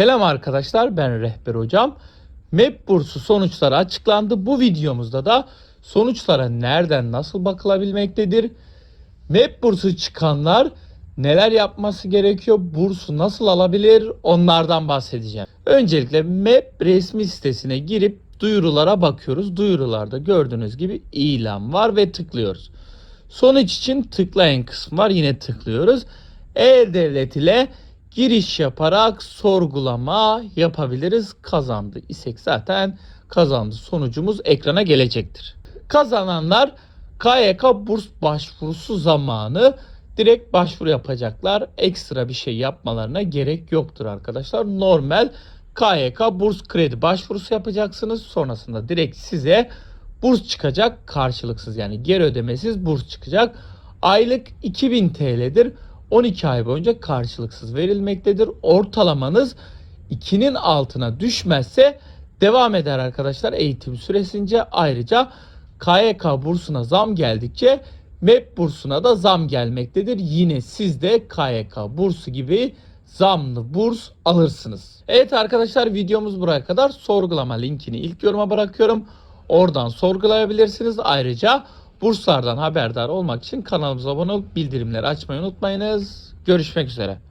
Selam arkadaşlar ben Rehber Hocam. MEP bursu sonuçları açıklandı. Bu videomuzda da sonuçlara nereden nasıl bakılabilmektedir? MEP bursu çıkanlar neler yapması gerekiyor? Bursu nasıl alabilir? Onlardan bahsedeceğim. Öncelikle MEP resmi sitesine girip duyurulara bakıyoruz. Duyurularda gördüğünüz gibi ilan var ve tıklıyoruz. Sonuç için tıklayın kısmı var. Yine tıklıyoruz. E-Devlet ile giriş yaparak sorgulama yapabiliriz. Kazandı isek zaten kazandı sonucumuz ekrana gelecektir. Kazananlar KYK burs başvurusu zamanı direkt başvuru yapacaklar. Ekstra bir şey yapmalarına gerek yoktur arkadaşlar. Normal KYK burs kredi başvurusu yapacaksınız. Sonrasında direkt size burs çıkacak karşılıksız yani geri ödemesiz burs çıkacak. Aylık 2000 TL'dir. 12 ay boyunca karşılıksız verilmektedir. Ortalamanız 2'nin altına düşmezse devam eder arkadaşlar eğitim süresince. Ayrıca KYK bursuna zam geldikçe MEP bursuna da zam gelmektedir. Yine siz de KYK bursu gibi zamlı burs alırsınız. Evet arkadaşlar videomuz buraya kadar. Sorgulama linkini ilk yoruma bırakıyorum. Oradan sorgulayabilirsiniz. Ayrıca burslardan haberdar olmak için kanalımıza abone olup bildirimleri açmayı unutmayınız. Görüşmek üzere.